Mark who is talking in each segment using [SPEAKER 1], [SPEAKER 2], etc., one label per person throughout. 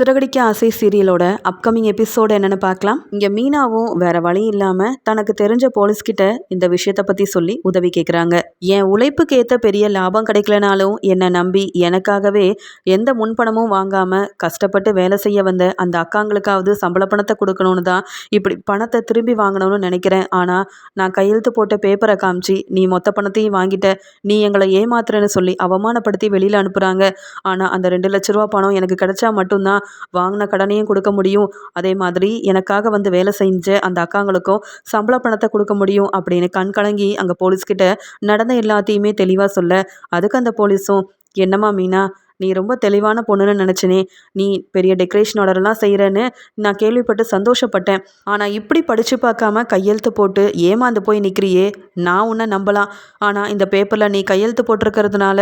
[SPEAKER 1] சிறகடிக்க ஆசை சீரியலோட upcoming episode என்னென்னு பார்க்கலாம். இங்கே மீனாவும் வேற வழி இல்லாமல் தனக்கு தெரிஞ்ச போலீஸ்கிட்ட இந்த விஷயத்தை பற்றி சொல்லி உதவி கேட்குறாங்க என் உழைப்புக்கு ஏற்ற பெரிய லாபம் கிடைக்கலனாலும் என்னை நம்பி எனக்காகவே எந்த முன்பணமும் வாங்காமல் கஷ்டப்பட்டு வேலை செய்ய வந்த அந்த அக்காங்களுக்காவது சம்பள பணத்தை கொடுக்கணும்னு தான் இப்படி பணத்தை திரும்பி வாங்கணும்னு நினைக்கிறேன். ஆனால் நான் கையெழுத்து போட்ட பேப்பரை காமிச்சு நீ மொத்த பணத்தையும் வாங்கிட்ட. நீ எங்களை ஏமாத்துறேன்னு சொல்லி அவமானப்படுத்தி வெளியில் அனுப்புகிறாங்க ஆனால் அந்த ரெண்டு லட்ச ரூபா பணம் எனக்கு கிடைச்சா மட்டும்தான் வாங்கின கடனையும் கொடுக்க முடியும். அதே மாதிரி எனக்காக வந்து வேலை செஞ்ச அந்த அக்காங்களுக்கும் சம்பள பணத்தை கொடுக்க முடியும் அப்படின்னு கண் கலங்கி அங்கே போலீஸ்கிட்ட நடந்த எல்லாத்தையுமே தெளிவாக சொல்ல அதுக்கு அந்த போலீஸும் என்னம்மா மீனா நீ ரொம்ப தெளிவான பொண்ணுன்னு நினச்சினே. நீ பெரிய டெக்கரேஷன் ஆர்டர்லாம் செய்கிறேன்னு நான் கேள்விப்பட்டு சந்தோஷப்பட்டேன். ஆனால் இப்படி படித்து பார்க்காம கையெழுத்து போட்டு ஏமாந்து போய் நிற்கிறியே நான் உன்னை நம்பலாம். ஆனால் இந்த பேப்பரில் நீ கையெழுத்து போட்டிருக்கிறதுனால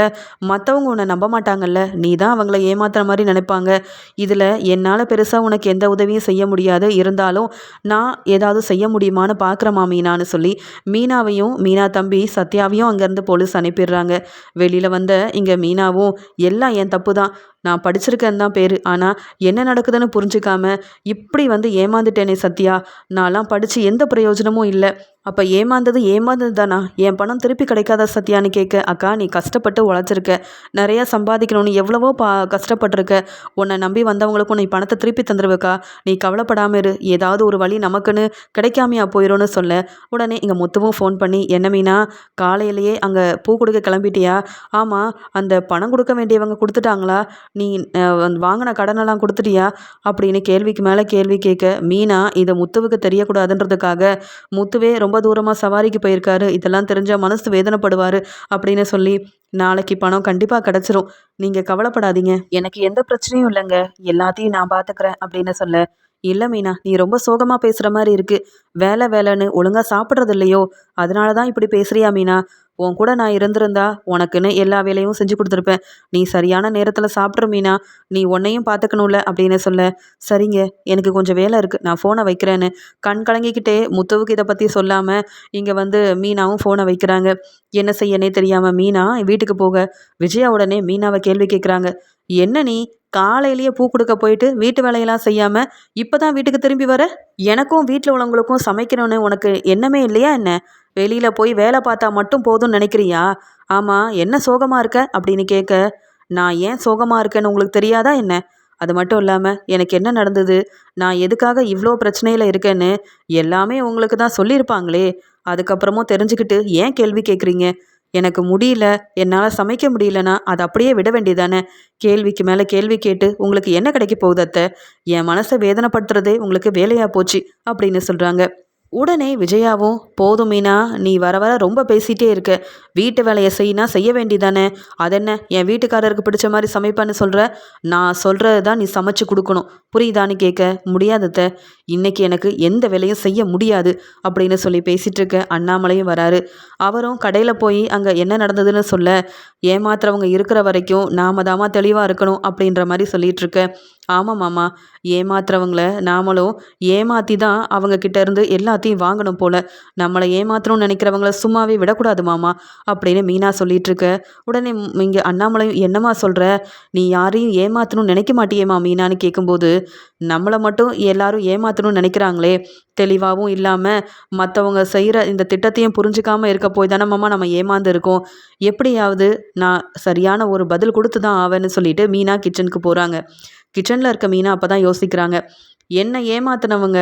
[SPEAKER 1] மற்றவங்க உன்னை நம்ப மாட்டாங்கல்ல. நீ தான் அவங்கள ஏமாத்துற மாதிரி நினைப்பாங்க. இதில் என்னால் பெருசாக உனக்கு எந்த உதவியும் செய்ய முடியாது. இருந்தாலும் நான் ஏதாவது செய்ய முடியுமான்னு பார்க்குறேம்மா மீனான்னு சொல்லி மீனாவையும் மீனா தம்பி சத்யாவையும் அங்கேருந்து போலீஸ் அனுப்பிடுறாங்க. வெளியில் வந்த இங்கே மீனாவும் எல்லாம் என் தப்பு தான் நான் படிச்சிருக்கேன் தான் பேர். ஆனால் என்ன நடக்குதுன்னு புரிஞ்சுக்காம இப்படி வந்து ஏமாந்துட்டேனே சத்யா. நான்லாம் படித்து எந்த பிரயோஜனமும் இல்லை. அப்போ ஏமாந்தது ஏமாந்தது தானா என் பணம் திருப்பி கிடைக்காத சத்யான்னு கேட்க அக்கா நீ கஷ்டப்பட்டு உழைச்சிருக்க. நிறையா சம்பாதிக்கணும்னு எவ்வளவோ பா கஷ்டப்பட்டிருக்க. உன்னை நம்பி வந்தவங்களுக்கும் நீ பணத்தை திருப்பி தந்துருவக்கா. நீ கவலைப்படாமல் இரு. ஏதாவது ஒரு வழி நமக்குன்னு கிடைக்காமையா போயிடும்னு சொல்ல. உடனே இங்கே முத்துவும் ஃபோன் பண்ணி என்ன மீனா காலையிலேயே அங்கே பூ கொடுக்க கிளம்பிட்டியா? ஆமாம் அந்த பணம் கொடுக்க வேண்டியவங்க கொடுத்துட்டாங்களா? நீ வாங்கின கடனெல்லாம் கொடுத்துட்டியா? அப்படின்னு கேள்விக்கு மேலே கேள்வி கேட்க மீனா இதை முத்துவுக்கு தெரியக்கூடாதுன்றதுக்காக முத்துவே ரொம்ப தூரமாக சவாரிக்கு போயிருக்காரு. இதெல்லாம் தெரிஞ்சால் மனசு வேதனைப்படுவார் அப்படின்னு சொல்லி நாளைக்கு பணம் கண்டிப்பாக கிடச்சிரும். நீங்கள் கவலைப்படாதீங்க. எனக்கு எந்த பிரச்சனையும் இல்லைங்க. எல்லாத்தையும் நான் பார்த்துக்கிறேன் அப்படின்னு சொல்ல இல்லை மீனா நீ ரொம்ப சோகமாக பேசுகிற மாதிரி இருக்குது வேலை வேலைன்னு ஒழுங்காக சாப்பிட்றது இல்லையோ? அதனால தான் இப்படி பேசுகிறியா மீனா? உன் கூட நான் இருந்திருந்தா உனக்குன்னு எல்லா வேலையும் செஞ்சு கொடுத்துருப்பேன். நீ சரியான நேரத்தில் சாப்பிட்ற மீனா. நீ உன்னையும் பார்த்துக்கணும்ல அப்படின்னு சொல்ல. சரிங்க எனக்கு கொஞ்சம் வேலை இருக்குது நான் ஃபோனை வைக்கிறேன்னு. கண் கலங்கிக்கிட்டே முத்துவுக்கு இதை பற்றி சொல்லாமல் இங்கே வந்து மீனாவும் ஃபோனை வைக்கிறாங்க. என்ன செய்யனே தெரியாமல் மீனா வீட்டுக்கு போக. விஜயா உடனே மீனாவை கேள்வி கேட்குறாங்க. என்ன நீ? காலையிலேயே பூ கொடுக்க போயிட்டு வீட்டு வேலையெல்லாம் செய்யாமல் இப்போ தான் வீட்டுக்கு திரும்பி வர? எனக்கும் வீட்டில் உள்ளவங்களுக்கும் சமைக்கணும்னு உனக்கு எண்ணமே இல்லையா என்ன? வெளியில் போய் வேலை பார்த்தா மட்டும் போதும்னு நினைக்கிறியா? ஆமாம் என்ன சோகமாக இருக்க? அப்படின்னு கேட்க நான் ஏன் சோகமாக இருக்கேன்னு உங்களுக்கு தெரியாதா என்ன? அது மட்டும் இல்லாமல் எனக்கு என்ன நடந்தது? நான் எதுக்காக இவ்வளோ பிரச்சனையில் இருக்கேன்னு எல்லாமே உங்களுக்கு தான் சொல்லியிருப்பாங்களே. அதுக்கப்புறமும் தெரிஞ்சுக்கிட்டு ஏன் கேள்வி கேட்குறீங்க? எனக்கு முடியல என்னால் சமைக்க முடியலன்னா அதை அப்படியே விட வேண்டியதானே கேள்விக்கு மேலே கேள்வி கேட்டு உங்களுக்கு என்ன கிடைக்க போகுது அத்தை? என் மனசை வேதனைப்படுத்துறதே உங்களுக்கு வேலையாக போச்சு அப்படின்னு சொல்கிறாங்க உடனே விஜயாவும் போதும் மீனா நீ வர வர ரொம்ப பேசிகிட்டே இருக்க. வீட்டு வேலையை செய்யினா செய்ய வேண்டிதானே அதென்ன என் வீட்டுக்காரருக்கு பிடிச்ச மாதிரி சமைப்பான்னு சொல்கிற நான் சொல்கிறது தான் நீ சமைச்சு கொடுக்கணும். புரியுதான்னு கேட்க முடியாதத்த இன்னைக்கு எனக்கு எந்த வேலையும் செய்ய முடியாது அப்படின்னு சொல்லி பேசிகிட்டு இருக்க அண்ணாமலையும் வராரு. அவரும் கடையில் போய் அங்கே என்ன நடந்ததுன்னு சொல்ல? ஏமாத்துறவங்க இருக்கிற வரைக்கும் நாம தாமா தெளிவாக இருக்கணும் அப்படின்ற மாதிரி சொல்லிகிட்டு இருக்க. ஆமாம் மாமா ஏமாத்துறவங்கள நாமளும் ஏமாற்றி தான் அவங்க கிட்ட இருந்து எல்லாத்தையும் வாங்கணும் போல. நம்மளை ஏமாத்தணும்னு நினைக்கிறவங்கள சும்மாவே விடக்கூடாது மாமா அப்படின்னு மீனா சொல்லிட்டு இருக்க உடனே இங்கே அண்ணாமலையும் என்னம்மா சொல்கிற நீ யாரையும் ஏமாற்றணும்னு நினைக்க மாட்டியேம்மா மீனான்னு கேட்கும்போது நம்மளை மட்டும் எல்லாரும் ஏமாற்றணும்னு நினைக்கிறாங்களே. தெளிவாகவும் இல்லாமல் மற்றவங்க செய்கிற இந்த திட்டத்தையும் புரிஞ்சுக்காமல் இருக்க போய் தானே மாமா நம்ம ஏமாந்து இருக்கோம். எப்படியாவது நான் சரியான ஒரு பதில் கொடுத்து தான் ஆவேன்னு சொல்லிட்டு மீனா கிச்சனுக்கு போகிறாங்க கிச்சனில் இருக்க மீனா அப்போ தான் யோசிக்கிறாங்க. என்னை ஏமாத்தினவங்க?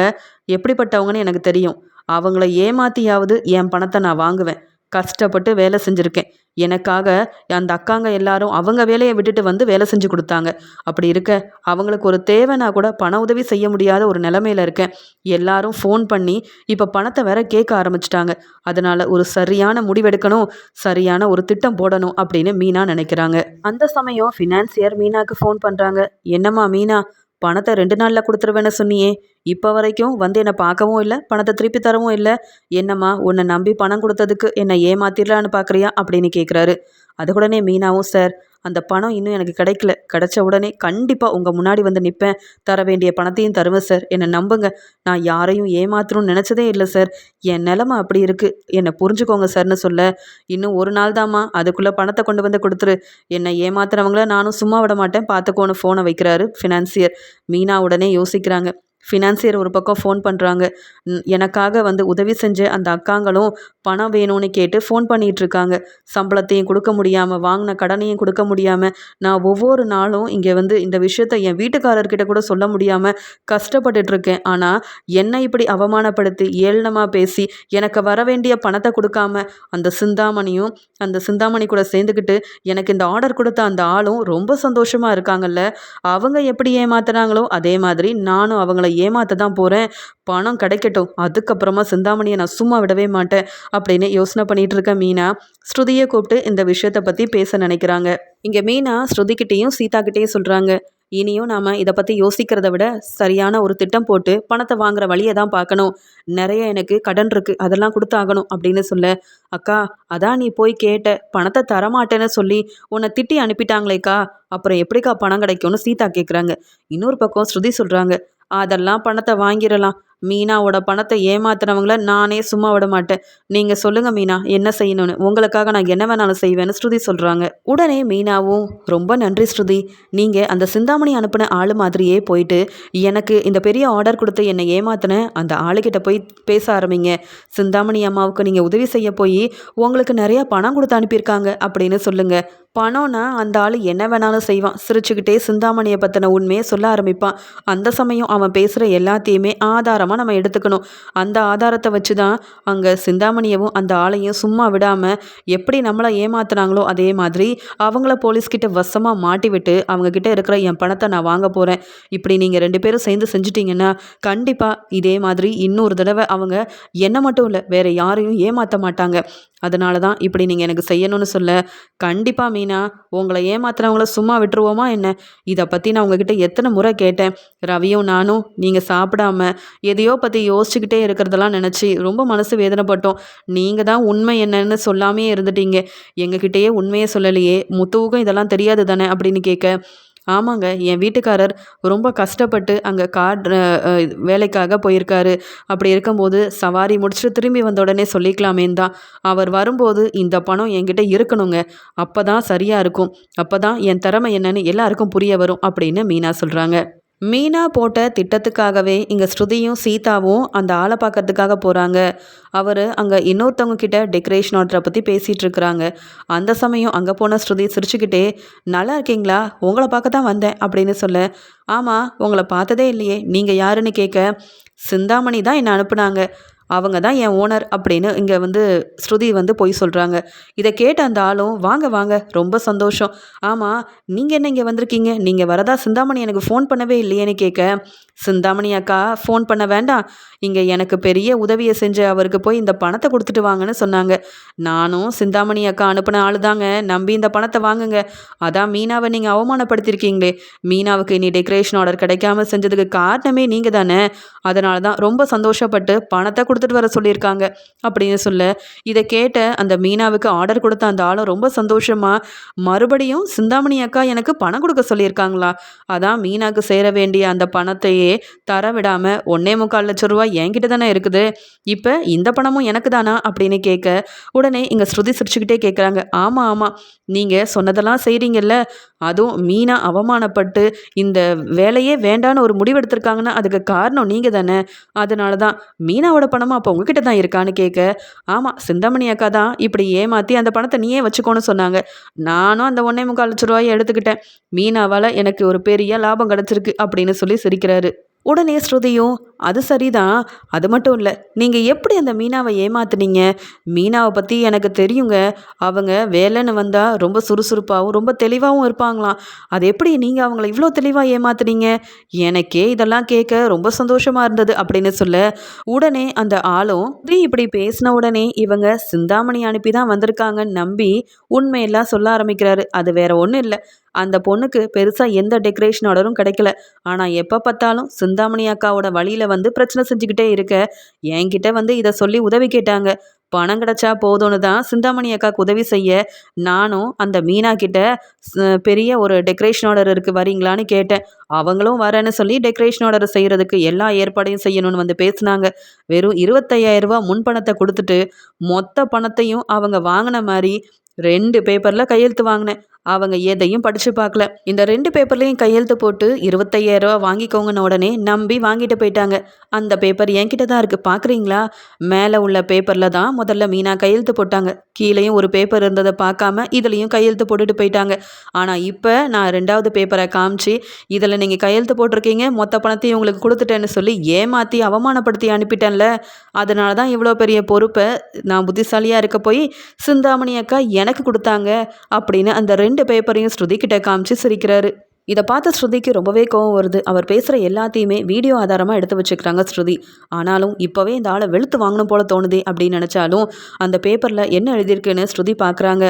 [SPEAKER 1] எப்படிப்பட்டவங்கன்னு எனக்கு தெரியும். அவங்கள ஏமாத்தியாவது என் பணத்தை நான் வாங்குவேன். கஷ்டப்பட்டு வேலை செஞ்சுருக்கேன். எனக்காக அந்த அக்காங்க எல்லாரும் அவங்க வேலையை விட்டுட்டு வந்து வேலை செஞ்சு கொடுத்தாங்க. அப்படி இருக்க அவங்களுக்கு ஒரு தேவைனா கூட பண உதவி செய்ய முடியாத ஒரு நிலமையில இருக்கேன். எல்லாரும் ஃபோன் பண்ணி இப்போ பணத்தை வேற கேட்க ஆரம்பிச்சிட்டாங்க. அதனால ஒரு சரியான முடிவெடுக்கணும் சரியான ஒரு திட்டம் போடணும் அப்படின்னு மீனா நினைக்கிறாங்க. அந்த சமயம் ஃபினான்சியர் மீனாக்கு ஃபோன் பண்ணுறாங்க என்னம்மா மீனா பணத்தை ரெண்டு நாளில் கொடுத்துருவேன்னு சொன்னியே. இப்போ வரைக்கும் வந்து என்னை பார்க்கவும் இல்லை பணத்தை திருப்பி தரவும் இல்லை. என்னம்மா உன்னை நம்பி பணம் கொடுத்ததுக்கு என்னை ஏமாத்திடலான்னு பார்க்குறியா அப்படின்னு கேட்குறாரு அது உடனே மீனாவும் சார் அந்த பணம் இன்னும் எனக்கு கிடைக்கல. கிடைச்ச உடனே கண்டிப்பாக உங்கள் முன்னாடி வந்து நிற்பேன் தர வேண்டிய பணத்தையும் தருவேன் சார். என்னை நம்புங்க. நான் யாரையும் ஏமாத்தணும்னு நினச்சதே இல்லை சார். என் நிலமை அப்படி இருக்குது என்னை புரிஞ்சுக்கோங்க சார்னு சொல்ல. இன்னும் ஒரு நாள் தாம்மா. அதுக்குள்ளே பணத்தை கொண்டு வந்து கொடுத்துரு. என்னை ஏமாத்துறவங்கள நானும் சும்மா விட மாட்டேன். பார்த்துக்கோன்னு ஃபோனை வைக்கிறாரு ஃபினான்சியர் மீனா உடனே யோசிக்கிறாங்க. ஃபினான்சியர் ஒரு பக்கம் ஃபோன் பண்ணுறாங்க எனக்காக வந்து உதவி செஞ்ச அந்த அக்காங்களும் பணம் வேணும்னு கேட்டு ஃபோன் பண்ணிகிட்ருக்காங்க சம்பளத்தையும் கொடுக்க முடியாமல் வாங்கின கடனையும் கொடுக்க முடியாமல் நான் ஒவ்வொரு நாளும் இங்கே வந்து இந்த விஷயத்த என் வீட்டுக்காரர்கிட்ட கூட சொல்ல முடியாமல் கஷ்டப்பட்டுட்ருக்கேன் ஆனால் என்னை இப்படி அவமானப்படுத்தி ஏளனமாக பேசி எனக்கு வர வேண்டிய பணத்தை கொடுக்காம அந்த சிந்தாமணியும் அந்த சிந்தாமணி கூட சேர்ந்துக்கிட்டு எனக்கு இந்த ஆர்டர் கொடுத்த அந்த ஆளும் ரொம்ப சந்தோஷமாக இருக்காங்கல்ல. அவங்க எப்படி ஏமாத்துறாங்களோ அதே மாதிரி நானும் அவங்கள ஏமாத்த தான் போகிறேன் பணம் கிடைக்கட்டும். அதுக்கப்புறமா சிந்தாமணியை நான் சும்மா விடவே மாட்டேன். அப்படின்னு யோசனை பண்ணிகிட்டு இருக்க மீனா ஸ்ருதியை கூப்பிட்டு இந்த விஷயத்தை பற்றி பேச நினைக்கிறாங்க. இங்கே மீனா ஸ்ருதிக்கிட்டேயும் சீதாக்கிட்டேயும் சொல்கிறாங்க இனியும் நாம் இதை பற்றி யோசிக்கிறத விட சரியான ஒரு திட்டம் போட்டு பணத்தை வாங்குற வழியை தான் பார்க்கணும். நிறைய எனக்கு கடன் இருக்குது அதெல்லாம் கொடுத்தாகணும் அப்படின்னு சொல்ல அக்கா அதான் நீ போய் கேட்ட. பணத்தை தரமாட்டேன்னு சொல்லி உன்னை திட்டி அனுப்பிட்டாங்களேக்கா. அப்புறம் எப்படிக்கா பணம் கிடைக்கும்னு சீதா கேட்குறாங்க இன்னொரு பக்கம் ஸ்ருதி சொல்கிறாங்க அதெல்லாம் பணத்தை வாங்கிடலாம். மீனாவோட பணத்தை ஏமாத்துறவங்கள நானே சும்மா விட மாட்டேன். நீங்க சொல்லுங்க மீனா என்ன செய்யணும்னு? உங்களுக்காக நான் என்ன வேணாலும் செய்வேன்னு ஸ்ருதி சொல்றாங்க. உடனே மீனாவும் ரொம்ப நன்றி ஸ்ருதி. நீங்க அந்த சிந்தாமணி அனுப்பின ஆளு மாதிரியே போயிட்டு எனக்கு இந்த பெரிய ஆர்டர் கொடுத்து என்னை ஏமாத்தின அந்த ஆளுகிட்ட போய் பேச ஆரம்பிங்க. சிந்தாமணி அம்மாவுக்கு நீங்க உதவி செய்ய போய் உங்களுக்கு நிறைய பணம் கொடுத்து அனுப்பியிருக்காங்க அப்படின்னு சொல்லுங்க. பணம்னா அந்த ஆள் என்ன வேணாலும் செய்வான். சிரிச்சுக்கிட்டே சிந்தாமணியை பற்றின உண்மையை சொல்ல ஆரம்பிப்பான். அந்த சமயம் அவன் பேசுகிற எல்லாத்தையுமே ஆதாரம் ஆதாரமாக நம்ம எடுத்துக்கணும். அந்த ஆதாரத்தை வச்சு தான் அங்கே சிந்தாமணியவும் அந்த ஆளையும் சும்மா விடாமல் எப்படி நம்மளை ஏமாத்துனாங்களோ அதே மாதிரி அவங்கள போலீஸ்கிட்ட வசமாக மாட்டி விட்டு அவங்கக்கிட்ட இருக்கிற என் பணத்தை நான் வாங்க போகிறேன் இப்படி நீங்கள் ரெண்டு பேரும் சேர்ந்து செஞ்சிட்டிங்கன்னா கண்டிப்பாக இதே மாதிரி இன்னொரு தடவை அவங்க என்ன மட்டும் இல்லை வேறு யாரையும் ஏமாற்ற மாட்டாங்க. அதனால தான் இப்படி நீங்கள் எனக்கு செய்யணும்னு சொல்ல. கண்டிப்பாக மீனா உங்களை ஏமாத்துறவங்கள சும்மா விட்டுருவோமா என்ன? இதை பற்றி நான் உங்ககிட்ட எத்தனை முறை கேட்டேன். ரவியும் நானும் நீங்கள் சாப்பிடாம எதையோ பற்றி யோசிச்சுக்கிட்டே இருக்கிறதெல்லாம் நினச்சி ரொம்ப மனசு வேதனைப்பட்டோம். நீங்கள் தான் உண்மை என்னன்னு சொல்லாமே இருந்துட்டீங்க. எங்ககிட்டயே உண்மையை சொல்லலையே. முத்துவுக்கும் இதெல்லாம் தெரியாது தானே அப்படின்னு கேட்க. ஆமாங்க என் வீட்டுக்காரர் ரொம்ப கஷ்டப்பட்டு அங்கே கார் வேலைக்காக போயிருக்காரு. அப்படி இருக்கும்போது சவாரி முடிச்சுட்டு திரும்பி வந்த உடனே சொல்லிக்கலாமேன்னு தான். அவர் வரும்போது இந்த பணம் என்கிட்ட இருக்கணுங்க. அப்போ தான் சரியாக இருக்கும். அப்போ தான் என் திறமை என்னன்னு எல்லாருக்கும் புரிய வரும் அப்படின்னு மீனா சொல்கிறாங்க மீனா போட்ட திட்டத்துக்காகவே இங்கே ஸ்ருதியும் சீதாவும் அந்த ஆளை பார்க்கறதுக்காக போகிறாங்க அவர் அங்கே இன்னொருத்தவங்க கிட்ட டெக்கரேஷன் ஆர்டரை பற்றி பேசிகிட்டு இருக்கிறாங்க. அந்த சமயம் அங்கே போன ஸ்ருதி சிரிச்சுக்கிட்டே நல்லா இருக்கீங்களா? உங்களை பார்க்க தான் வந்தேன் அப்படின்னு சொல்ல ஆமாம் உங்களை பார்த்ததே இல்லையே. நீங்கள் யாருன்னு கேட்க சிந்தாமணி தான் என்னை அனுப்புனாங்க. அவங்க தான் என் ஓனர் அப்படின்னு இங்கே வந்து ஸ்ருதி வந்து பொய் சொல்கிறாங்க இதை கேட்ட அந்த ஆளும் வாங்க வாங்க ரொம்ப சந்தோஷம். ஆமாம் நீங்கள் என்ன இங்கே வந்திருக்கீங்க? நீங்கள் வரதா சிந்தாமணி எனக்கு ஃபோன் பண்ணவே இல்லையேன்னு கேட்க சிந்தாமணி அக்கா ஃபோன் பண்ண வேண்டாம். இங்கே எனக்கு பெரிய உதவியை செஞ்சு அவருக்கு போய் இந்த பணத்தை கொடுத்துட்டு வாங்கன்னு சொன்னாங்க. நானும் சிந்தாமணி அக்கா அனுப்பின ஆள் தாங்க நம்பி இந்த பணத்தை வாங்குங்க. அதான் மீனாவை நீங்கள் அவமானப்படுத்தியிருக்கீங்களே மீனாவுக்கு இனி டெக்கரேஷன் ஆர்டர் கிடைக்காம செஞ்சதுக்கு காரணமே நீங்கள் தானே அதனால தான் ரொம்ப சந்தோஷப்பட்டு பணத்தை கொடுத்துட்டு வர சொல்லியிருக்காங்க அப்படின்னு சொல்ல. இதை கேட்ட அந்த மீனாவுக்கு ஆர்டர் கொடுத்த அந்த ஆளும் ரொம்ப சந்தோஷமாக மறுபடியும் சிந்தாமணி அக்கா எனக்கு பணம் கொடுக்க சொல்லியிருக்காங்களா? அதான் மீனாவுக்கு சேர வேண்டிய அந்த பணத்தையே தர விடாமல் ஒன்னே முக்கால் லட்சம் ரூபா என்கிட்ட தானே இருக்குது. இப்போ இந்த பணமும் எனக்கு தானா? அப்படின்னு கேட்க உடனே இங்கே ஸ்ருதி சிரிச்சுக்கிட்டே கேட்குறாங்க ஆமாம் ஆமாம் நீங்கள் சொன்னதெல்லாம் செய்கிறீங்கல்ல அதுவும் மீனா அவமானப்பட்டு இந்த வேலையே வேண்டான்னு ஒரு முடிவெடுத்திருக்காங்கன்னா அதுக்கு காரணம் நீங்கள் தானே. அதனால தான் மீனாவோட பணம் பணமும் அப்போ உங்ககிட்ட தான் இருக்கான்னு கேட்க ஆமாம் சிந்தாமணி அக்கா தான் இப்படி ஏமாற்றி அந்த பணத்தை நீயே வச்சுக்கோன்னு சொன்னாங்க. நானும் அந்த ஒன்றே முக்கால் லட்ச ரூபாயை எடுத்துக்கிட்டேன். மீனாவால் எனக்கு ஒரு பெரிய லாபம் கிடச்சிருக்கு அப்படின்னு சொல்லி சிரிக்கிறாரு. உடனே ஸ்ருதியும் அது சரிதான் அது மட்டும் இல்லை நீங்கள் எப்படி அந்த மீனாவை ஏமாத்துனீங்க? மீனாவை பற்றி எனக்கு தெரியுங்க. அவங்க வேலைன்னு வந்தால் ரொம்ப சுறுசுறுப்பாகவும் ரொம்ப தெளிவாகவும் இருப்பாங்களாம். அது எப்படி நீங்கள் அவங்கள இவ்வளோ தெளிவாக ஏமாத்துனீங்க? எனக்கே இதெல்லாம் கேட்க ரொம்ப சந்தோஷமாக இருந்தது அப்படின்னு சொல்ல உடனே அந்த ஆளும் இப்படி பேசின உடனே இவங்க சிந்தாமணி அனுப்பி தான் வந்திருக்காங்கன்னு நம்பி உண்மையெல்லாம் சொல்ல ஆரம்பிக்கிறாரு. அது வேற ஒன்றும் இல்லை. அந்த பொண்ணுக்கு பெருசாக எந்த டெக்கரேஷன் ஆர்டரும் கிடைக்கல. ஆனால் எப்போ பார்த்தாலும் சிந்தாமணி அக்காவோட வழியில் வந்து பிரச்சனை செஞ்சுக்கிட்டே இருக்க. என்கிட்ட வந்து இதை சொல்லி உதவி கேட்டாங்க. பணம் கிடைச்சா போதும்னு தான் சிந்தாமணி அக்காவுக்கு உதவி செய்ய நானும் அந்த மீனா கிட்ட பெரிய ஒரு டெக்கரேஷன் ஆர்டர் இருக்குது வரீங்களான்னு கேட்டேன். அவங்களும் வரேன்னு சொல்லி டெக்கரேஷன் ஆர்டர் செய்கிறதுக்கு எல்லா ஏற்பாடையும் செய்யணும்னு வந்து பேசுனாங்க. வெறும் 25000 ரூபாய் முன்பணத்தை கொடுத்துட்டு மொத்த பணத்தையும் அவங்க வாங்கின மாதிரி ரெண்டு பேப்பரில் கையெழுத்து வாங்கினேன். அவங்க எதையும் படித்து பார்க்கல. இந்த ரெண்டு பேப்பர்லையும் கையெழுத்து போட்டு 25000 ரூபாய் வாங்கிக்கோங்கன்னு உடனே நம்பி வாங்கிட்டு போயிட்டாங்க. அந்த பேப்பர் என்கிட்ட தான் இருக்குது பார்க்குறீங்களா மேலே உள்ள பேப்பரில் தான் முதல்ல மீனா கையெழுத்து போட்டாங்க. கீழேயும் ஒரு பேப்பர் இருந்ததை பார்க்காம இதுலேயும் கையெழுத்து போட்டுட்டு போயிட்டாங்க. ஆனால் இப்போ நான் ரெண்டாவது பேப்பரை காமிச்சு இதில் நீங்கள் கையெழுத்து போட்டிருக்கீங்க. மொத்த பணத்தையும் உங்களுக்கு கொடுத்துட்டேன்னு சொல்லி ஏமாற்றி அவமானப்படுத்தி அனுப்பிட்டேன்ல. அதனால தான் இவ்வளோ பெரிய பொறுப்பை நான் புத்திசாலியாக இருக்க போய் சிந்தாமணி அக்கா எனக்கு கொடுத்தாங்க அப்படின்னு அந்த ரெண்டு பேப்பரையும் ஸ்ருதி கிட்ட காமிச்சு சிரிக்கிறாரு. இதை பார்த்த ஸ்ருதிக்கு ரொம்பவே கோவம் வருது. அவர் பேசுகிற எல்லாத்தையுமே வீடியோ ஆதாரமாக எடுத்து வச்சுக்கிறாங்க ஸ்ருதி. ஆனாலும் இப்போவே இந்த ஆளை வெளுத்து வாங்கணும் போல தோணுதே அப்படின்னு நினச்சாலும் அந்த பேப்பரில் என்ன எழுதியிருக்குன்னு ஸ்ருதி பார்க்குறாங்க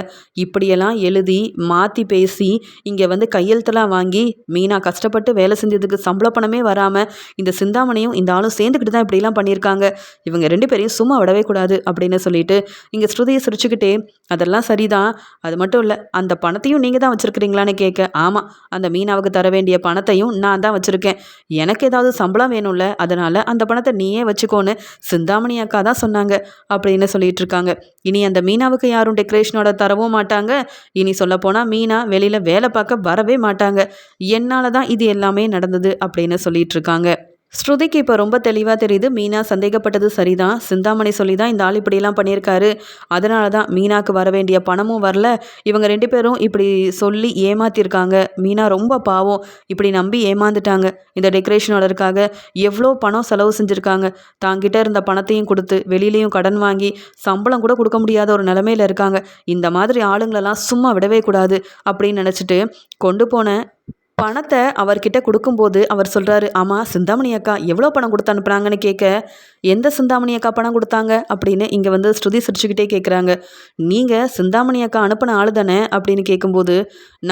[SPEAKER 1] இப்படியெல்லாம் எழுதி மாற்றி பேசி இங்கே வந்து கையெழுத்தெல்லாம் வாங்கி மீனா கஷ்டப்பட்டு வேலை செஞ்சதுக்கு சம்பள பணமே வராமல் இந்த சிந்தாமணியும் இந்த ஆளும் சேர்ந்துக்கிட்டு தான் இப்படிலாம் பண்ணியிருக்காங்க. இவங்க ரெண்டு பேரையும் சும்மா விடவே கூடாது அப்படின்னு சொல்லிட்டு இங்கே ஸ்ருதியை சிரிச்சுக்கிட்டே அதெல்லாம் சரிதான். அது மட்டும் இல்லை அந்த பணத்தையும் நீங்கள் தான் வச்சுருக்கிறீங்களான்னு கேட்க ஆமாம் அந்த மீன் மீனாவுக்கு தர வேண்டிய பணத்தையும் நான் தான் வச்சுருக்கேன். எனக்கு ஏதாவது சம்பளம் வேணும்ல அதனால் அந்த பணத்தை நீயே வச்சுக்கோன்னு சிந்தாமணி அக்கா தான் சொன்னாங்க அப்படின்னு சொல்லிட்டு இருக்காங்க. இனி அந்த மீனாவுக்கு யாரும் டெக்கரேஷனோட தரவும் மாட்டாங்க. இனி சொல்லப்போனால் மீனா வெளியில் வேலை பார்க்க வரவே மாட்டாங்க. என்னால் தான் இது எல்லாமே நடந்தது அப்படின்னு சொல்லிட்டு இருக்காங்க. ஸ்ருதிக்கு இப்போ ரொம்ப தெளிவாக தெரியுது. மீனா சந்தேகப்பட்டது சரிதான். சிந்தாமணி சொல்லி தான் இந்த ஆள் இப்படியெல்லாம் பண்ணியிருக்காரு. அதனால தான் மீனாக்கு வர வேண்டிய பணமும் வரல. இவங்க ரெண்டு பேரும் இப்படி சொல்லி ஏமாத்திருக்காங்க. மீனா ரொம்ப பாவம். இப்படி நம்பி ஏமாந்துட்டாங்க. இந்த டெக்கரேஷன் எவ்வளோ பணம் செலவு செஞ்சுருக்காங்க. தாங்கிட்ட இருந்த பணத்தையும் கொடுத்து வெளியிலையும் கடன் வாங்கி சம்பளம் கூட கொடுக்க முடியாத ஒரு நிலமையில இருக்காங்க. இந்த மாதிரி ஆளுங்களெல்லாம் சும்மா விடவே கூடாது அப்படின்னு நினச்சிட்டு கொண்டு போன பணத்தை அவர்கிட்ட கொடுக்கும்போது அவர் சொல்கிறாரு ஆமாம் சிந்தாமணி அக்கா எவ்வளோ பணம் கொடுத்து அனுப்புனாங்கன்னு கேட்க எந்த சிந்தாமணி அக்கா பணம் கொடுத்தாங்க? அப்படின்னு இங்கே வந்து ஸ்ருதி சிரிச்சுக்கிட்டே கேட்குறாங்க நீங்கள் சிந்தாமணி அக்கா அனுப்பின ஆள் தானே? அப்படின்னு கேட்கும்போது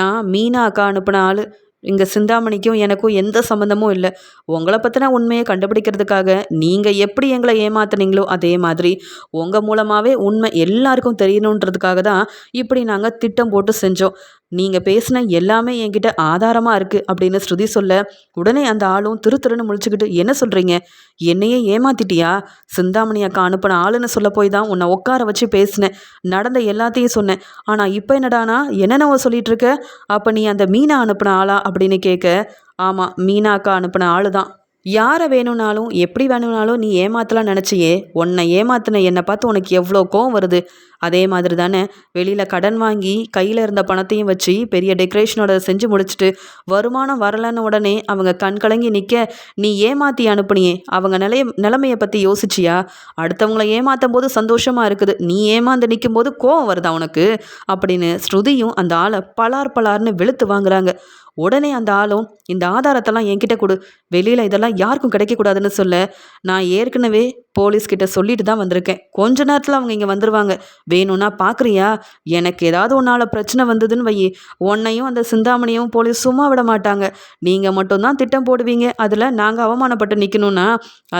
[SPEAKER 1] நான் மீனா அக்கா அனுப்பின ஆள். இங்கே சிந்தாமணிக்கும் எனக்கும் எந்த சம்மந்தமும் இல்லை. உங்களை பற்றின உண்மையை கண்டுபிடிக்கிறதுக்காக நீங்கள் எப்படி எங்களை ஏமாத்துனீங்களோ அதே மாதிரி உங்கள் மூலமாகவே உண்மை எல்லாருக்கும் தெரியணுன்றதுக்காக தான் இப்படி நாங்கள் திட்டம் போட்டு செஞ்சோம். நீங்கள் பேசின எல்லாமே என்கிட்ட ஆதாரமாக இருக்குது அப்படின்னு ஸ்ருதி சொல்ல உடனே அந்த ஆளும் திரு திருன்னு முழிச்சுக்கிட்டு என்ன சொல்கிறீங்க என்னையே ஏமாத்திட்டியா? சிந்தாமணி அக்கா அனுப்பின ஆளுன்னு சொல்ல போய் தான் உன்னை உட்கார வச்சு பேசினேன். நடந்த எல்லாத்தையும் சொன்னேன். ஆனால் இப்போ என்னடானா என்னென்னவோ சொல்லிட்டு இருக்க? அப்போ நீ அந்த மீனா அனுப்பின ஆளா? அப்படின்னு கேட்க ஆமாம் மீனா அக்கா அனுப்பின ஆளு தான் யாரை வேணும்னாலும் எப்படி வேணும்னாலும் நீ ஏமாத்தலாம் நினச்சியே. உன்னை ஏமாத்தின என்னை பார்த்து உனக்கு எவ்வளோ கோவம் வருது. அதே மாதிரி தானே வெளியில் கடன் வாங்கி கையில் இருந்த பணத்தையும் வச்சு பெரிய டெக்கரேஷனோட செஞ்சு முடிச்சுட்டு வருமானம் வரலன்னு உடனே அவங்க கண் கலங்கி நிற்க நீ ஏமாற்றி அனுப்புனியே. அவங்க நிலைய நிலைமையை பற்றி யோசிச்சியா? அடுத்தவங்களை ஏமாத்தும் போது சந்தோஷமாக இருக்குது. நீ ஏமாந்து நிற்கும் போது கோவம் வருதா உனக்கு? அப்படின்னு ஸ்ருதியும் அந்த ஆளை பலார் பலார்னு வெளுத்து வாங்குறாங்க. உடனே அந்த ஆளும் இந்த ஆதாரத்தெல்லாம் என்கிட்ட கொடு. வெளியில் இதெல்லாம் யாருக்கும் கிடைக்கக்கூடாதுன்னு சொல்ல நான் ஏற்கனவே போலீஸ்கிட்ட சொல்லிட்டு தான் வந்திருக்கேன். கொஞ்ச நேரத்தில் அவங்க இங்கே வந்துடுவாங்க வேணும்னா பார்க்குறியா எனக்கு ஏதாவது உன்னால் பிரச்சனை வந்ததுன்னு வை உன்னையும் அந்த சிந்தாமணியும் போலீஸ் சும்மா விட மாட்டாங்க. நீங்கள் மட்டும்தான் திட்டம் போடுவீங்க. அதில் நாங்கள் அவமானப்பட்டு நிற்கணும்னா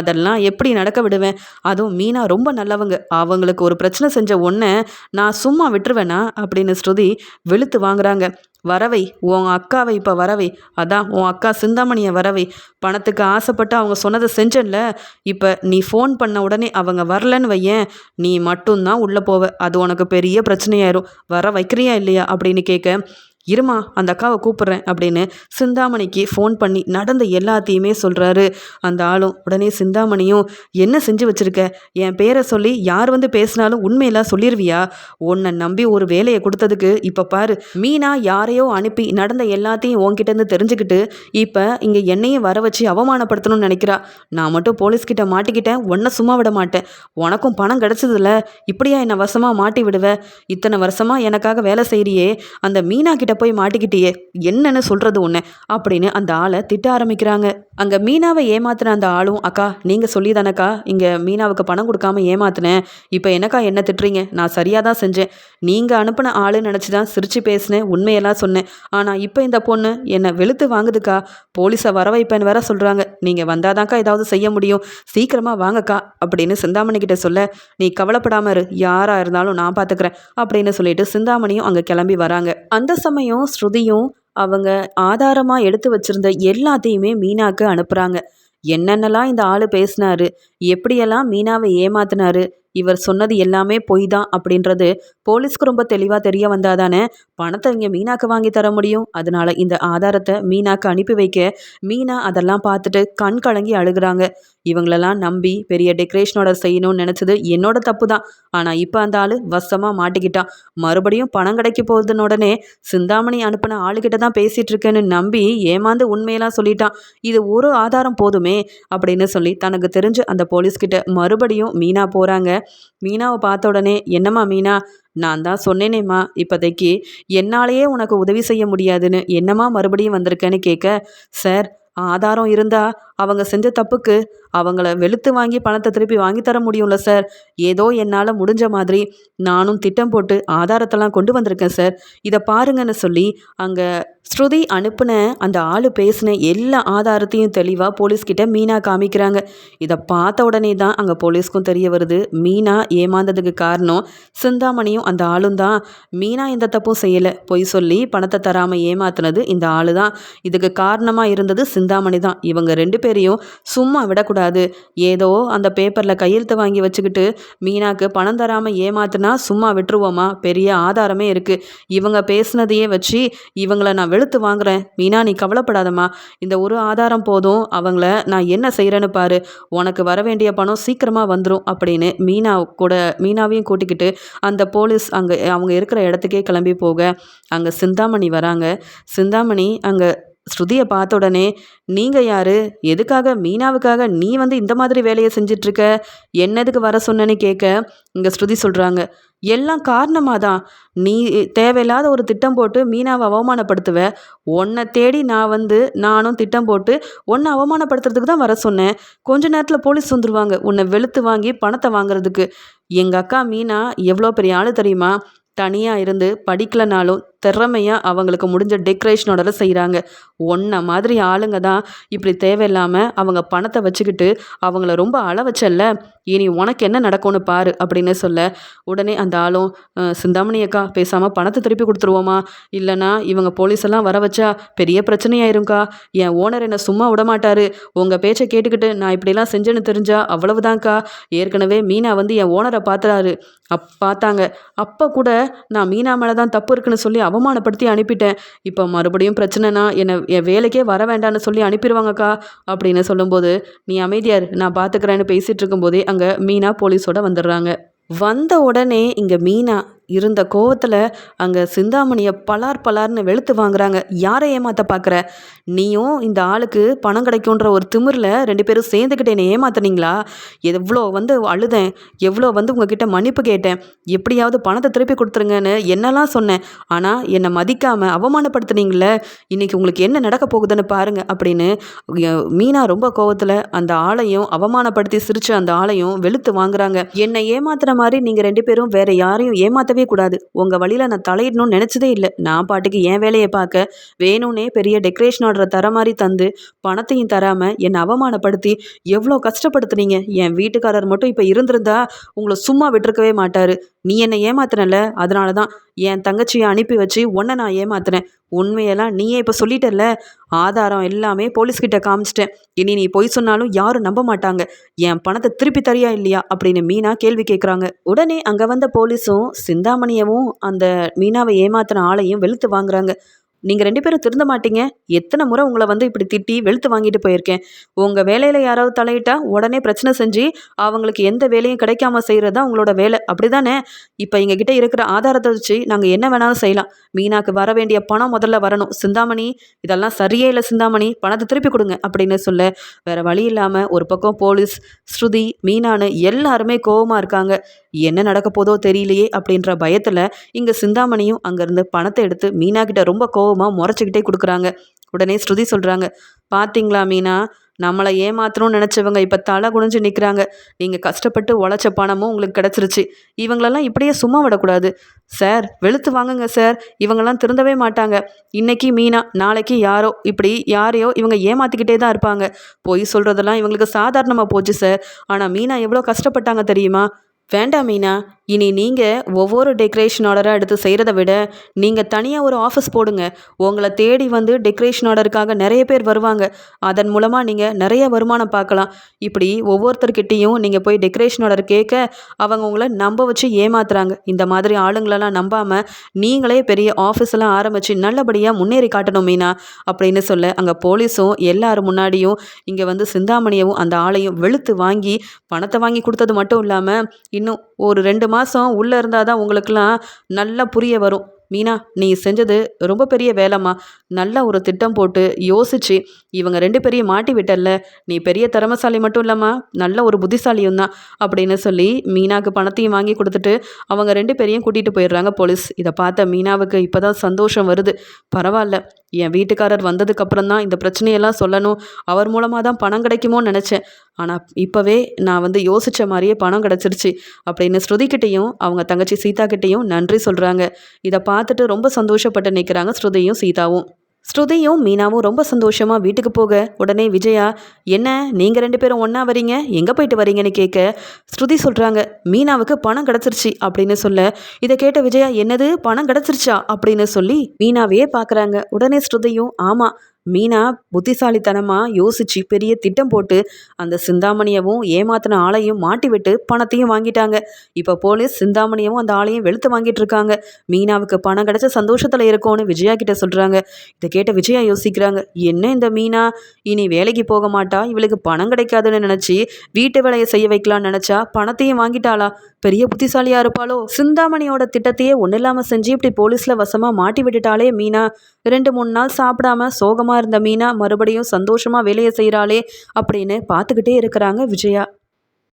[SPEAKER 1] அதெல்லாம் எப்படி நடக்க விடுவேன்? அதுவும் மீனா ரொம்ப நல்லவங்க. அவங்களுக்கு ஒரு பிரச்சனை செஞ்ச ஒன்றை நான் சும்மா விட்டுருவேனா? அப்படின்னு ஸ்ருதி வெளுத்து வாங்குறாங்க. வரவை உன் அக்காவை இப்போ வரவை. அதான் உன் அக்கா சிந்தாமணியை வரவை. பணத்துக்கு ஆசைப்பட்டு அவங்க சொன்னதை செஞ்சேன்ல. இப்போ நீ ஃபோன் பண்ண உடனே அவங்க வரலன்னு வையேன். நீ மட்டும்தான் உள்ளே போவ. அது உனக்கு பெரிய பிரச்சனையாயிரும். வர வைக்கிறியா இல்லையா அப்படின்னு கேட்க இருமா அந்த அக்காவை கூப்பிட்றேன் அப்படின்னு சிந்தாமணிக்கு ஃபோன் பண்ணி நடந்த எல்லாத்தையுமே சொல்கிறாரு அந்த ஆளும் உடனே சிந்தாமணியும் என்ன செஞ்சு வச்சுருக்க? என் பேரை சொல்லி யார் வந்து பேசினாலும் உண்மையெல்லாம் சொல்லிடுவியா உன்னை நம்பி ஒரு வேலையை கொடுத்ததுக்கு இப்போ பாரு மீனா யாரையோ அனுப்பி நடந்த எல்லாத்தையும் உன்கிட்டேருந்து தெரிஞ்சுக்கிட்டு இப்போ இங்கே என்னையும் வர வச்சு அவமானப்படுத்தணும்னு நினைக்கிறா. நான் மட்டும் போலீஸ்கிட்ட மாட்டிக்கிட்டேன் உன்னை சும்மா விட மாட்டேன். உனக்கும் பணம் கிடச்சதில்ல இப்படியா என்னை வசமாக மாட்டி விடுவேன் இத்தனை வருஷமாக எனக்காக வேலை செய்கிறியே அந்த மீனா கிட்ட போய் மாட்டிக்கிட்டியே என்னன்னு சொல்றது உன்னை அப்படின்னு அந்த ஆளை திட்ட ஆரம்பிக்கிறாங்க. அங்கே மீனாவை ஏமாத்தின அந்த ஆளும் அக்கா நீங்கள் சொல்லி தானக்கா இங்கே மீனாவுக்கு பணம் கொடுக்காம ஏமாத்தினேன் இப்போ என்னக்கா என்ன திட்டுறீங்க? நான் சரியாக தான் செஞ்சேன். நீங்கள் அனுப்பின ஆளு நினச்சி தான் சிரிச்சு பேசினேன் உண்மையெல்லாம் சொன்னேன். ஆனால் இப்போ இந்த பொண்ணு என்னை வெளுத்து வாங்குதுக்கா. போலீஸை வர வைப்பேன்னு வேற சொல்கிறாங்க நீங்கள் வந்தாதான்க்கா ஏதாவது செய்ய முடியும். சீக்கிரமாக வாங்கக்கா அப்படின்னு சிந்தாமணி கிட்ட சொல்ல நீ கவலைப்படாமல் இரு. யாராக இருந்தாலும் நான் பார்த்துக்கிறேன் அப்படின்னு சொல்லிட்டு சிந்தாமணியும் அங்கே கிளம்பி வராங்க. அந்த சமயம் ஸ்ருதியும் அவங்க ஆதாரமாக எடுத்து வச்சிருந்த எல்லாத்தையுமே மீனாக்கு அனுப்புகிறாங்க என்னென்னலாம் இந்த ஆள் பேசினாரு? எப்படியெல்லாம் மீனாவை ஏமாத்தினாரு? இவர் சொன்னது எல்லாமே பொய் தான் அப்படின்றது போலீஸ்க்கு ரொம்ப தெளிவாக தெரிய வந்தாதானே? பணத்தை இங்கே மீனாக்கு வாங்கி தர முடியும். அதனால இந்த ஆதாரத்தை மீனாக்கு அனுப்பி வைக்க மீனா அதெல்லாம் பார்த்துட்டு கண் கலங்கி அழுகுறாங்க. இவங்களெல்லாம் நம்பி பெரிய டெக்கரேஷனோட செய்யணும்னு நினச்சது என்னோட தப்பு தான் ஆனால் இப்போ அந்த ஆள் வசமாக மாட்டிக்கிட்டான் மறுபடியும் பணம் கிடைக்க போகுதுன்னு உடனே சிந்தாமணி அனுப்பின ஆளுகிட்ட தான் பேசிகிட்டு இருக்கேன்னு நம்பி ஏமாந்து உண்மையெல்லாம் சொல்லிட்டான். இது ஒரு ஆதாரம் போதுமே அப்படின்னு சொல்லி தனக்கு தெரிஞ்ச அந்த போலீஸ்கிட்ட மறுபடியும் மீனா போகிறாங்க மீனாவை பார்த்த உடனே என்னம்மா மீனா நான் தான் சொன்னேனேம்மா இப்போதைக்கு என்னாலேயே உனக்கு உதவி செய்ய முடியாதுன்னு என்னம்மா மறுபடியும் வந்திருக்கேன்னு கேட்க சார் ஆதாரம் இருந்தா அவங்க செஞ்ச தப்புக்கு அவங்கள வெளுத்து வாங்கி பணத்தை திருப்பி வாங்கி தர முடியும்ல சார். ஏதோ என்னால் முடிஞ்ச மாதிரி நானும் திட்டம் போட்டு ஆதாரத்தெல்லாம் கொண்டு வந்திருக்கேன் சார். இதை பாருங்கன்னு சொல்லி அங்கே ஸ்ருதி அனுப்பின அந்த ஆள் பேசின எல்லா ஆதாரத்தையும் தெளிவாக போலீஸ்கிட்ட மீனா காமிக்கிறாங்க. இதை பார்த்த உடனே தான் அங்கே போலீஸ்க்கும் தெரிய வருது. மீனா ஏமாந்ததுக்கு காரணம் சிந்தாமணியும் அந்த ஆளும் தான். மீனா எந்த தப்பும் செய்யலை. பொய் சொல்லி பணத்தை தராமல் ஏமாத்தினது இந்த ஆள் தான் இதுக்கு காரணமாக இருந்தது சிந்தாமணி தான். இவங்க ரெண்டு பேரையும் சும்மா விடக்கூடாது. ஏதோ அந்த பேப்பரில் கையெழுத்து வாங்கி வச்சுக்கிட்டு மீனாக்கு பணம் தராமல் ஏமாத்தினா சும்மா விட்டுருவோமா? பெரிய ஆதாரமே இருக்குது இவங்க பேசுனதையே வச்சு இவங்களை நான் வெளுத்து வாங்குறேன். மீனா நீ கவலைப்படாதம்மா. இந்த ஒரு ஆதாரம் போதும். அவங்கள நான் என்ன செய்கிறேன்னு பாரு. உனக்கு வர வேண்டிய பணம் சீக்கிரமாக வந்துடும் அப்படின்னு மீனா கூட மீனாவையும் கூட்டிக்கிட்டு அந்த போலீஸ் அங்கே அவங்க இருக்கிற இடத்துக்கே கிளம்பி போக. அங்கே சிந்தாமணி வராங்க. சிந்தாமணி அங்கே ஸ்ருதியை பார்த்த உடனே நீங்கள் யார்? எதுக்காக? மீனாவுக்காக நீ வந்து இந்த மாதிரி வேலையை செஞ்சிட்ருக்க? என்னதுக்கு வர சொன்னேன்னு கேட்க இங்கே ஸ்ருதி சொல்கிறாங்க எல்லாம் காரணமாக தான் நீ தேவையில்லாத ஒரு திட்டம் போட்டு மீனாவை அவமானப்படுத்துவ. உன்னை தேடி நான் வந்து நானும் திட்டம் போட்டு உன்னை அவமானப்படுத்துறதுக்கு தான் வர சொன்னேன். கொஞ்ச நேரத்தில் போலீஸ் வந்துடுவாங்க உன்னை வெளுத்து வாங்கி பணத்தை வாங்குறதுக்கு. எங்கள் அக்கா மீனா எவ்வளோ பெரிய ஆள் தெரியுமா? தனியாக இருந்து படிக்கலனாலும் திறமையாக அவங்களுக்கு முடிஞ்ச டெக்கரேஷனோட செய்கிறாங்க ஒன்றை மாதிரி ஆளுங்க தான் இப்படி தேவையில்லாமல் அவங்க பணத்தை வச்சுக்கிட்டு அவங்கள ரொம்ப அள வச்சல்ல. இனி உனக்கு என்ன நடக்கும்னு பாரு அப்படின்னு சொல்ல உடனே அந்த ஆளும் சிந்தாமணி அக்கா பேசாமல் பணத்தை திருப்பி கொடுத்துருவோமா? இல்லைனா இவங்க போலீஸ் எல்லாம் வர வச்சா பெரிய பிரச்சனையாயிரும்க்கா. என் ஓனர் என்னை சும்மா விடமாட்டாரு உங்கள் பேச்சை கேட்டுக்கிட்டு நான் இப்படிலாம் செஞ்சேன்னு தெரிஞ்சா அவ்வளவுதான்க்கா. ஏற்கனவே மீனா வந்து என் ஓனரை பார்த்துறாரு அப் பார்த்தாங்க அப்போ கூட நான் மீனா மேலே தான் தப்பு இருக்குன்னு சொல்லி அவமானப்படுத்தி அனுப்பிட்டேன். இப்போ மறுபடியும் பிரச்சனைனா என்னை என் வேலைக்கே வர வேண்டாம்னு சொல்லி அனுப்பிடுவாங்கக்கா அப்படின்னு சொல்லும்போது நீ அமைதியார் நான் பார்த்துக்கிறேன்னு பேசிகிட்டு இருக்கும்போதே அங்கே மீனா போலீஸோட வந்துடுறாங்க வந்த உடனே இங்கே மீனா இருந்த கோவத்தில் அங்கே சிந்தாமணியை பலார் பலார்னு வெளுத்து வாங்குறாங்க. யாரை ஏமாத்த பார்க்குற நீயும் இந்த ஆளுக்கு பணம் கிடைக்குன்ற ஒரு திமிரில் ரெண்டு பேரும் சேர்ந்துக்கிட்டு என்னை ஏமாத்துனீங்களா? எவ்வளோ வந்து அழுதேன். எவ்வளோ வந்து உங்ககிட்ட மன்னிப்பு கேட்டேன். எப்படியாவது பணத்தை திருப்பி கொடுத்துருங்கன்னு என்னெல்லாம் சொன்னேன். ஆனால் என்னை மதிக்காமல் அவமானப்படுத்துனீங்களே. இன்றைக்கி உங்களுக்கு என்ன நடக்க போகுதுன்னு பாருங்கள் அப்படின்னு மீனா ரொம்ப கோவத்தில் அந்த ஆளையும் அவமானப்படுத்தி சிரித்து அந்த ஆளையும் வெளுத்து வாங்குறாங்க. என்னை ஏமாத்துற மாதிரி நீங்கள் ரெண்டு பேரும் வேற யாரையும் ஏமாற்றவே கூடாது. உங்கள் வழியில் நான் தலையிடணும்னு நினச்சதே இல்லை. நான் பாட்டுக்கு என் வேலையை பார்க்க வேணும்னே பெரிய டெக்கரேஷனோட ஆர்டரை தர மாதிரி தந்து பணத்தையும் தராமல் என்னை அவமானப்படுத்தி எவ்வளோ கஷ்டப்படுத்துனீங்க? என் வீட்டுக்காரர் மட்டும் இப்போ இருந்திருந்தா உங்களை சும்மா விட்டுருக்கவே மாட்டார். நீ என்னை ஏமாத்தினல அதனால தான் என் தங்கச்சியை அனுப்பி வச்சு உன்னை நான் ஏமாத்தினேன். உண்மையெல்லாம் நீயே இப்போ சொல்லிட்டல ஆதாரம் எல்லாமே போலீஸ்கிட்ட காமிச்சிட்டேன். இனி நீ பொய் சொன்னாலும் யாரும் நம்ப மாட்டாங்க. என் பணத்தை திருப்பி தரியா இல்லையா? அப்படின்னு மீனா கேள்வி கேட்குறாங்க உடனே அங்கே வந்த போலீஸும் சிந்தாமணியவும் அந்த மீனாவை ஏமாத்தின ஆளையும் வெளுத்து வாங்குறாங்க. நீங்கள் ரெண்டு பேரும் திருந்த மாட்டீங்க. எத்தனை முறை உங்களை வந்து இப்படி திட்டி வெளுத்து வாங்கிட்டு போயிருக்கேன். உங்கள் வேலையில் யாராவது தலையிட்டா உடனே பிரச்சனை செஞ்சு அவங்களுக்கு எந்த வேலையும் கிடைக்காம செய்கிறது தான் உங்களோட வேலை. அப்படி தானே இப்போ எங்ககிட்ட இருக்கிற ஆதாரத்தை வச்சு நாங்கள் என்ன வேணாலும் செய்யலாம். மீனாக்கு வர வேண்டிய பணம் முதல்ல வரணும். சிந்தாமணி இதெல்லாம் சரியே இல்லை சிந்தாமணி பணத்தை திருப்பி கொடுங்க அப்படின்னு சொல்ல வேற வழி இல்லாமல் ஒரு பக்கம் போலீஸ் ஸ்ருதி மீனானு எல்லாருமே கோபமாக இருக்காங்க. என்ன நடக்க போதோ தெரியலையே அப்படின்ற பயத்தில் இங்கே சிந்தாமணியும் அங்கேருந்து பணத்தை எடுத்து மீனா கிட்ட ரொம்ப கோவமாக முறைச்சிக்கிட்டே கொடுக்குறாங்க. உடனே ஸ்ருதி சொல்கிறாங்க பார்த்தீங்களா மீனா? நம்மளை ஏமாத்தணும்னு நினச்சவங்க இப்போ தலை குனிஞ்சு நிற்கிறாங்க நீங்கள் கஷ்டப்பட்டு உழைச்ச பணமும் உங்களுக்கு கிடச்சிருச்சு. இவங்களெல்லாம் இப்படியே சும்மா விடக்கூடாது. சார் வெளுத்து வாங்குங்க சார். இவங்கெல்லாம் திருந்தவே மாட்டாங்க. இன்னைக்கு மீனா நாளைக்கு யாரோ இப்படி யாரையோ இவங்க ஏமாற்றிக்கிட்டே தான் இருப்பாங்க. பொய் சொல்கிறதெல்லாம் இவங்களுக்கு சாதாரணமாக போச்சு சார். ஆனால் மீனா எவ்வளோ கஷ்டப்பட்டாங்க தெரியுமா? வேண்டாம் மீனா. இனி நீங்கள் ஒவ்வொரு டெக்கரேஷன் ஆர்டராக எடுத்து செய்கிறத விட நீங்கள் தனியாக ஒரு ஆஃபீஸ் போடுங்க. உங்களை தேடி வந்து டெக்கரேஷன் ஆர்டருக்காக நிறைய பேர் வருவாங்க. அதன் மூலமாக நீங்கள் நிறைய வருமானம் பார்க்கலாம். இப்படி ஒவ்வொருத்தர்கிட்டையும் நீங்கள் போய் டெக்கரேஷன் ஆர்டர் கேட்க அவங்க உங்களை நம்ப வச்சு ஏமாத்துறாங்க. இந்த மாதிரி ஆளுங்களெல்லாம் நம்பாமல் நீங்களே பெரிய ஆஃபீஸ் எல்லாம் ஆரம்பித்து நல்லபடியாக முன்னேறி காட்டணும் மீனா. அப்படின்னு சொல்ல அங்கே போலீஸும் எல்லாரும் முன்னாடியும் இங்கே வந்து சிந்தாமணியவும் அந்த ஆளையும் வெளுத்து வாங்கி பணத்தை வாங்கி கொடுத்தது மட்டும் இல்லாமல் இன்னும் ஒரு ரெண்டு மாதம் உள்ளே இருந்தால் தான் உங்களுக்கெல்லாம் நல்லா புரிய வரும். மீனா நீ செஞ்சது ரொம்ப பெரிய வேலைம்மா. நல்ல ஒரு திட்டம் போட்டு யோசிச்சு இவங்க ரெண்டு பேரையும் மாட்டி விட்டல்ல. நீ பெரிய திறமசாலி மட்டும் இல்லைம்மா. நல்ல ஒரு புத்திசாலியும் தான் அப்படின்னு சொல்லி மீனாவுக்கு பணத்தையும் வாங்கி கொடுத்துட்டு அவங்க ரெண்டு பேரையும் கூட்டிகிட்டு போயிடுறாங்க போலீஸ். இதை பார்த்த மீனாவுக்கு இப்போ தான் சந்தோஷம் வருது. பரவாயில்ல. என் வீட்டுக்காரர் வந்ததுக்கப்புறம் தான் இந்த பிரச்சனையெல்லாம் சொல்லணும். அவர் மூலமாக தான் பணம் கிடைக்குமோன்னு நினச்சேன். ஆனால் இப்போவே நான் வந்து யோசித்த மாதிரியே பணம் கிடச்சிருச்சு. அப்படின்னு ஸ்ருதிக்கிட்டேயும் அவங்க தங்கச்சி சீதா கிட்டேயும் நன்றி சொல்கிறாங்க இதை பார்த்துட்டு ரொம்ப சந்தோஷப்பட்டு நிற்கிறாங்க ஸ்ருதியும் சீதாவும். ஸ்ருதியும் மீனாவும் ரொம்ப சந்தோஷமாக வீட்டுக்கு போக உடனே விஜயா என்ன நீங்கள் ரெண்டு பேரும் ஒன்றா வரீங்க? எங்கே போயிட்டு வரீங்கன்னு கேட்க ஸ்ருதி சொல்கிறாங்க மீனாவுக்கு பணம் கிடச்சிருச்சு அப்படின்னு சொல்ல இதை கேட்ட விஜயா என்னது பணம் கிடச்சிருச்சா? அப்படின்னு சொல்லி மீனாவையே பார்க்குறாங்க உடனே ஸ்ருதியும் ஆமாம் மீனா புத்திசாலித்தனமாக யோசிச்சு பெரிய திட்டம் போட்டு அந்த சிந்தாமணியவும் ஏமாத்தின ஆளையும் மாட்டி விட்டு பணத்தையும் வாங்கிட்டாங்க. இப்போ போலீஸ் சிந்தாமணியவும் அந்த ஆளையும் வெளுத்து வாங்கிட்டு இருக்காங்க. மீனாவுக்கு பணம் கிடைச்ச சந்தோஷத்தில் இருக்கோன்னு விஜயா கிட்ட சொல்கிறாங்க இதை கேட்ட விஜயா யோசிக்கிறாங்க. என்ன இந்த மீனா? இனி வேலைக்கு போக மாட்டா? இவளுக்கு பணம் கிடைக்காதுன்னு நினச்சி வீட்டு வேலையை செய்ய வைக்கலாம்னு நினச்சா பணத்தையும் வாங்கிட்டாளா? பெரிய புத்திசாலியாக இருப்பாளோ? சிந்தாமணியோட திட்டத்தையே ஒன்றும் இல்லாமல் செஞ்சு இப்படி போலீஸில் வசமாக மாட்டி விட்டுட்டாலே மீனா. ரெண்டு மூணு நாள் சாப்பிடாம சோகமாக இருந்த மீனா மறுபடியும் சந்தோஷமாக வேலையை செய்கிறாளே அப்படின்னு பார்த்துக்கிட்டே இருக்கிறாங்க விஜயா.